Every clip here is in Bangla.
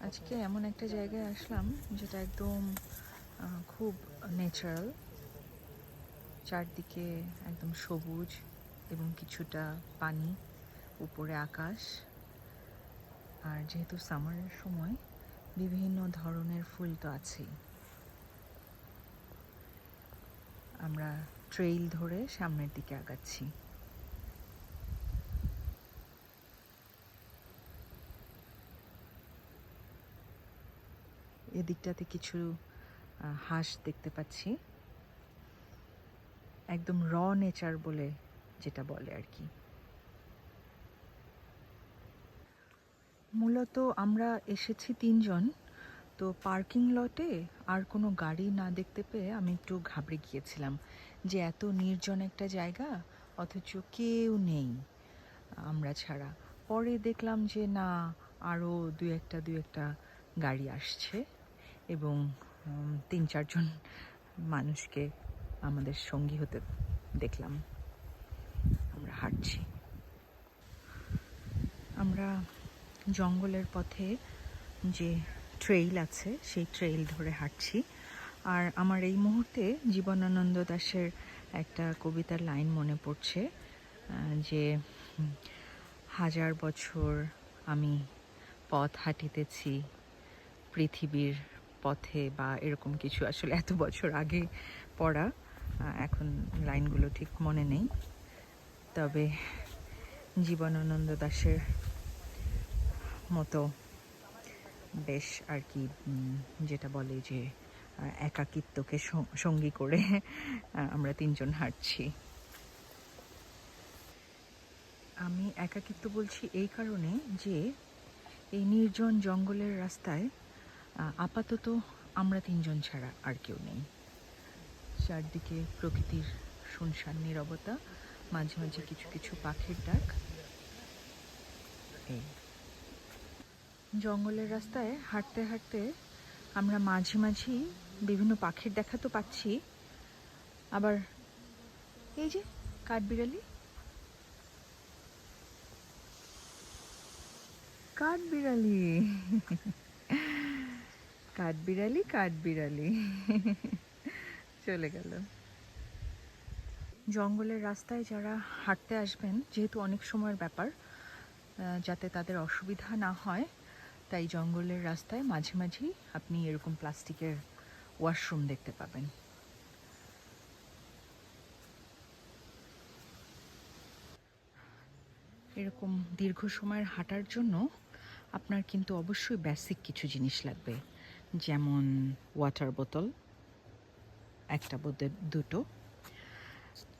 আজকে এমন একটা জায়গায় আসলাম যেটা একদম খুব ন্যাচারাল চারদিকে একদম সবুজ এবং কিছুটা পানি, উপরে আকাশ। আর যেহেতু সামারের সময়, বিভিন্ন ধরনের ফুল তো আছেই। আমরা ট্রেইল ধরে সামনের দিকে আগাচ্ছি। এদিকটাতে কিছু হাঁস দেখতে পাচ্ছি। একদম র নেচার বলে যেটা বলে আর কি। মূলত আমরা এসেছি তিনজন, তো পার্কিং লটে আর কোনো গাড়ি না দেখতে পেয়ে আমি একটু ঘাবড়ে গিয়েছিলাম যে এত নির্জন একটা জায়গা, অথচ কেউ নেই, আমরা ছাড়া। পরে দেখলাম যে না আরও দু একটা দু একটা গাড়ি আসছে। এবং তিন, চারজন মানুষকে আমাদের সঙ্গী হতে দেখলাম। আমরা হাঁটছি। আমরা জঙ্গলের পথে যে ট্রেইল আছে, সেই ট্রেইল ধরে হাঁটছি। আর আমার এই মুহূর্তে জীবনানন্দ দাশের একটা কবিতার লাইন মনে পড়ছে যে হাজার বছর আমি পথ হাঁটিতেছি পৃথিবীর পথে বা এরকম কিছু আসলে এত বছর আগে পড়া এখন লাইনগুলো ঠিক মনে নেই। তবে জীবনানন্দ দাশের মতো বেশ আর কি যেটা বলে যে একাকিত্বকে সঙ্গী করে আমরা তিনজন হাঁটছি। আমি একাকিত্ব বলছি এই কারণে যে, এই নির্জন জঙ্গলের রাস্তায় আপাতত আমরা তিনজন ছাড়া আর কেউ নেই। চারদিকে প্রকৃতির শুনশান, নিরবতা, মাঝে মাঝে কিছু কিছু পাখির ডাক। এই। জঙ্গলের রাস্তায় হাঁটতে হাঁটতে আমরা মাঝে মাঝেই বিভিন্ন পাখির দেখা তো পাচ্ছি। আবার এই যে কাঠবিড়ালি। কাঠবিড়ালি। কাঠবিড়ালি কাঠবিড়ালি চলে গেল। জঙ্গলের রাস্তায় যারা হাঁটতে আসবেন, যেহেতু অনেক সময়ের ব্যাপার যাতে তাদের অসুবিধা না হয়, তাই জঙ্গলের রাস্তায় মাঝে মাঝেই আপনি এরকম প্লাস্টিকের ওয়াশরুম দেখতে পাবেন। এরকম দীর্ঘ সময়ের হাঁটার জন্য আপনার কিন্তু অবশ্যই বেসিক কিছু জিনিস লাগবে। যেমন ওয়াটার বোতল একটা বোধে দুটো।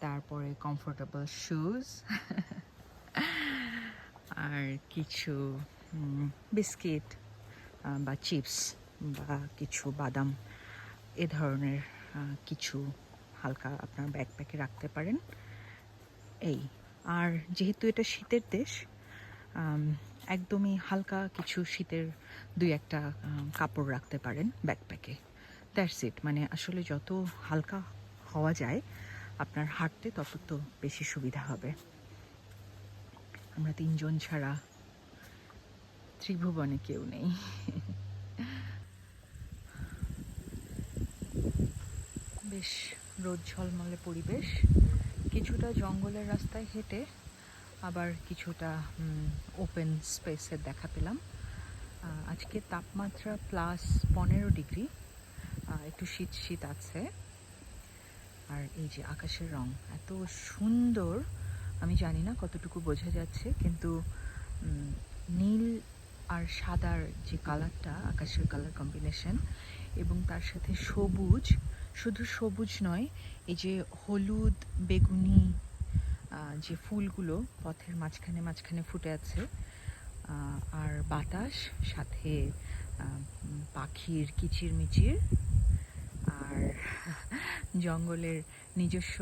তারপরে কমফোর্টেবল শুজ আর কিছু বিস্কিট বা চিপস বা কিছু বাদাম, এ ধরনের কিছু হালকা আপনার ব্যাকপ্যাকে রাখতে পারেন। এই, আর যেহেতু এটা শীতের দেশ একদমই হালকা কিছু শীতের দুই একটা কাপড় রাখতে পারেন ব্যাকপ্যাকে দ্যাটস ইট মানে আসলে যত হালকা হওয়া যায়, আপনার হাঁটতে তত তো বেশি সুবিধা হবে। আমরা তিনজন ছাড়া ত্রিভুবনে কেউ নেই। বেশ রোদ ঝলমলে পরিবেশ। কিছুটা জঙ্গলের রাস্তায় হেঁটে আবার কিছুটা ওপেন স্পেসের দেখা পেলাম। আজকে তাপমাত্রা প্লাস পনেরো ডিগ্রি একটু শীত শীত আছে। আর এই যে আকাশের রং, এত সুন্দর। আমি জানি না কতটুকু বোঝা যাচ্ছে, কিন্তু নীল আর সাদার যে কালারটা, আকাশের কালার কম্বিনেশন এবং তার সাথে সবুজ, শুধু সবুজ নয়, এই যে হলুদ, বেগুনি যে ফুলগুলো পথের মাঝখানে মাঝখানে ফুটে আছে আর বাতাস, সাথে পাখির কিচিরমিচির, আর জঙ্গলের নিজস্ব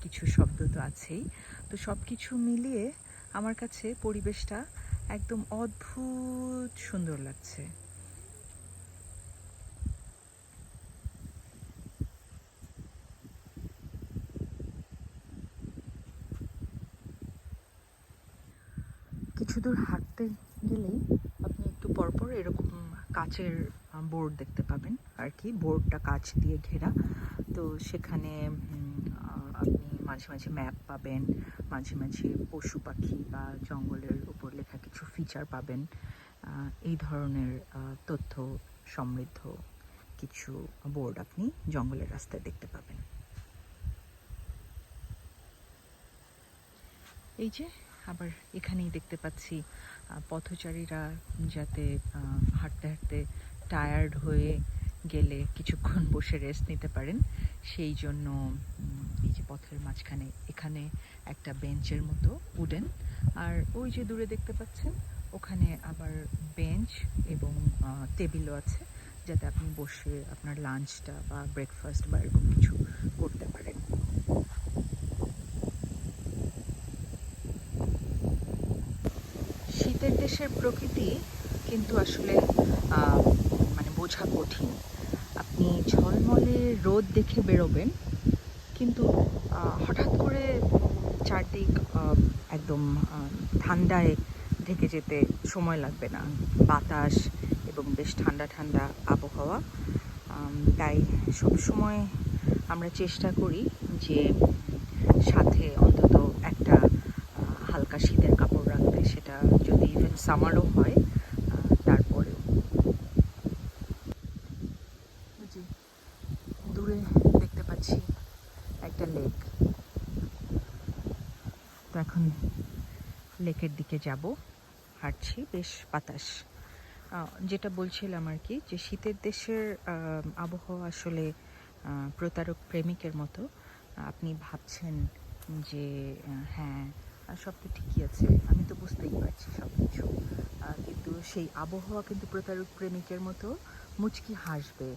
কিছু শব্দ তো আছেই। তো সব কিছু মিলিয়ে আমার কাছে পরিবেশটা একদম অদ্ভুত সুন্দর লাগছে। কিছু দূর হাঁটতে গেলেই আপনি একটু পরপর এরকম কাচের বোর্ড দেখতে পাবেন আর কি বোর্ডটা কাচ দিয়ে ঘেরা। তো সেখানে আপনি মাঝে মাঝে ম্যাপ পাবেন, মাঝে মাঝে পশু পাখি বা জঙ্গলের উপর লেখা কিছু ফিচার পাবেন। এই ধরনের তথ্য সমৃদ্ধ কিছু বোর্ড আপনি জঙ্গলের রাস্তায় দেখতে পাবেন। এই যে আবার এখানেই দেখতে পাচ্ছি পথচারীরা যাতে হাঁটতে হাঁটতে টায়ার্ড হয়ে গেলে কিছুক্ষণ বসে রেস্ট নিতে পারেন। সেই জন্য এই যে পথের মাঝখানে, এখানে একটা বেঞ্চের মতো উডেন আর ওই যে দূরে দেখতে পাচ্ছেন, ওখানে আবার বেঞ্চ এবং টেবিলও আছে, যাতে আপনি বসে আপনার লাঞ্চটা বা ব্রেকফাস্ট বা এরকম কিছু করতে পারেন শীতের দেশের প্রকৃতি কিন্তু আসলে মানে বোঝা কঠিন। আপনি ঝলমলে রোদ দেখে বেরোবেন, কিন্তু হঠাৎ করে চারদিক একদম ঠান্ডায় ঢেকে যেতে সময় লাগবে না। বাতাস এবং বেশ ঠান্ডা ঠান্ডা আবহাওয়া। তাই সবসময় আমরা চেষ্টা করি যে সাথে অন্তত একটা হালকা শীতের কাপড় সেটা যদি ইভেন সামারও হয় তারপরেও। দূরে দেখতে পাচ্ছি একটা লেক তো এখন লেকের দিকে যাব, হাঁটছি, বেশ বাতাস। যেটা বলছিলাম আর কি, যে শীতের দেশের আবহাওয়া আসলে প্রতারক প্রেমিকের মতো। আপনি ভাবছেন যে হ্যাঁ সব তো ঠিকই আছে। আমি তো বুঝতেই পারছি সব কিছু কিন্তু সেই আবহাওয়া কিন্তু প্রতারক প্রেমিকের মতো মুচকি হাসবে।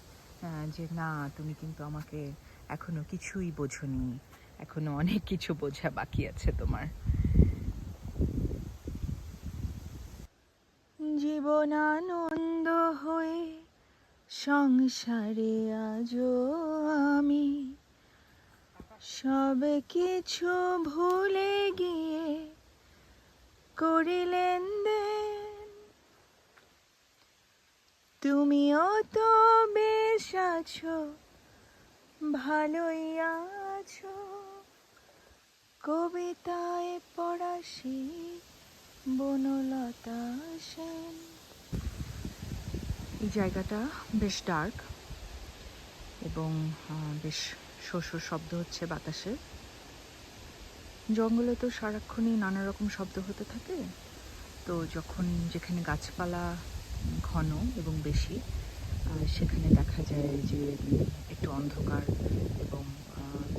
যে না, তুমি কিন্তু আমাকে এখনও কিছুই বোঝনি। এখনও অনেক কিছু বোঝা বাকি আছে তোমার। জীবনানন্দ হয়ে সংসারে আজও আমি সব কিছু ভুলে গিয়ে করিলেন দেন। তুমিও তো বেশ আছো, ভালোই আছো। কবিতায় পড়াশি বনলতা সেন। এই জায়গাটা বেশ ডার্ক এবং বেশ শোষ শব্দ হচ্ছে বাতাসে। জঙ্গলে তো সারাক্ষণই নানা রকম শব্দ হতে থাকে। তো যখন যেখানে গাছপালা ঘন এবং বেশি সেখানে দেখা যায় যে একটু অন্ধকার এবং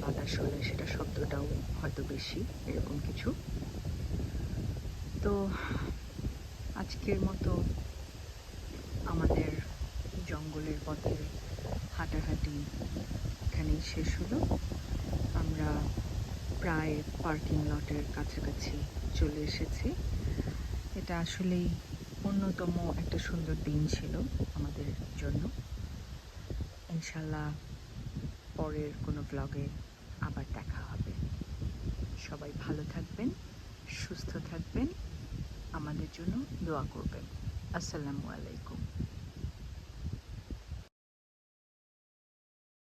বাতাস হলে সেটা শব্দটাও হয়তো বেশি, এরকম কিছু। তো আজকের মতো আমাদের জঙ্গলের পথে হাঁটাহাঁটি এখানেই শেষ হলো। আমরা প্রায় পার্কিং লটের কাছাকাছি চলে এসেছি। এটা আসলেই অন্যতম একটা সুন্দর দিন ছিল আমাদের জন্য। ইনশাল্লাহ পরের কোনো ব্লগে আবার দেখা হবে। সবাই ভালো থাকবেন, সুস্থ থাকবেন। আমাদের জন্য দোয়া করবেন। আসসালামু আলাইকুম।